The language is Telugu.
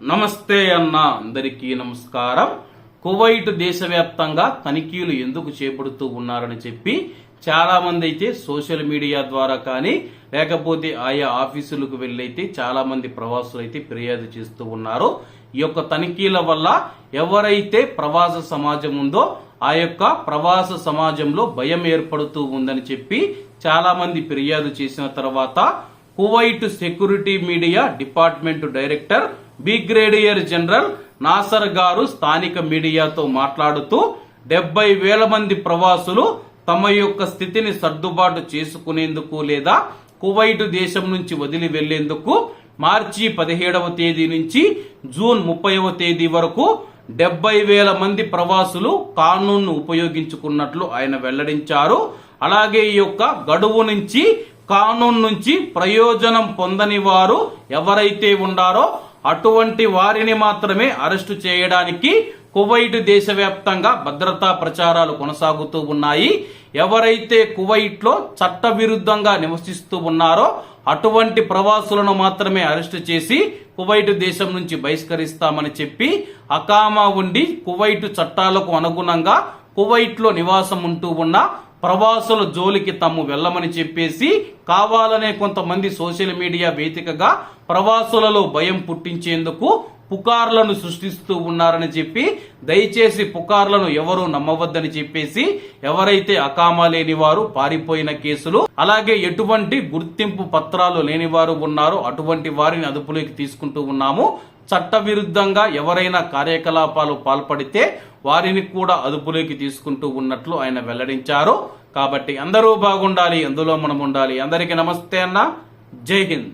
నమస్తే అన్న అందరికీ నమస్కారం. కువైట్ దేశవ్యాప్తంగా తనిఖీలు ఎందుకు చేపడుతూ ఉన్నారని చెప్పి చాలా మంది అయితే సోషల్ మీడియా ద్వారా కానీ లేకపోతే ఆయా ఆఫీసులకు వెళ్ళైతే చాలా మంది ప్రవాసులు అయితే ఫిర్యాదు చేస్తూ ఉన్నారు. ఈ యొక్క తనిఖీల వల్ల ఎవరైతే ప్రవాస సమాజం ఉందో ఆ యొక్క ప్రవాస సమాజంలో భయం ఏర్పడుతూ ఉందని చెప్పి చాలా మంది ఫిర్యాదు చేసిన తర్వాత Kuwait security media department director brigadier general Nasser గారు స్థానిక మీడియాతో మాట్లాడుతూ డెబ్బై వేల మంది ప్రవాసులు తమ యొక్క స్థితిని సర్దుబాటు చేసుకునేందుకు లేదా కువైట్ దేశం నుంచి వదిలి వెళ్ళేందుకు మార్చి పదిహేడవ తేదీ నుంచి జూన్ ముప్పైవ తేదీ వరకు డెబ్బై వేల మంది ప్రవాసులు కానూన్ను ఉపయోగించుకున్నట్లు ఆయన వెల్లడించారు. అలాగే ఈ యొక్క గడువు నుంచి కానూన్ నుంచి ప్రయోజనం పొందని వారు ఎవరైతే ఉండారో అటువంటి వారిని మాత్రమే అరెస్టు చేయడానికి కువైట్ దేశవ్యాప్తంగా భద్రతా ప్రచారాలు కొనసాగుతూ ఉన్నాయి. ఎవరైతే కువైట్లో చట్ట విరుద్ధంగా నివసిస్తూ ఉన్నారో అటువంటి ప్రవాసులను మాత్రమే అరెస్టు చేసి కువైట్ దేశం నుంచి బహిష్కరిస్తామని చెప్పి అకామా ఉండి కువైట్ చట్టాలకు అనుగుణంగా కువైట్లో నివాసం ఉంటూ ఉన్న ప్రవాసుల జోలికి తాము వెళ్ళమని చెప్పేసి కావాలనే కొంతమంది సోషల్ మీడియా వేదికగా ప్రవాసులలో భయం పుట్టించేందుకు పుకార్లను సృష్టిస్తూ ఉన్నారని చెప్పి దయచేసి పుకార్లను ఎవరు నమ్మవద్దని చెప్పేసి ఎవరైతే అకామా లేని వారు పారిపోయిన కేసులు అలాగే ఎటువంటి గుర్తింపు పత్రాలు లేని వారు ఉన్నారో అటువంటి వారిని అదుపులోకి తీసుకుంటూ ఉన్నాము. చట్టవిరుద్ధంగా ఎవరైనా కార్యకలాపాలు పాల్పడితే వారిని కూడా అదుపులోకి తీసుకుంటూ ఉన్నట్లు ఆయన వెల్లడించారు. కాబట్టి అందరూ బాగుండాలి అందులో మనం ఉండాలి. అందరికీ నమస్తే అన్న. జై హింద్.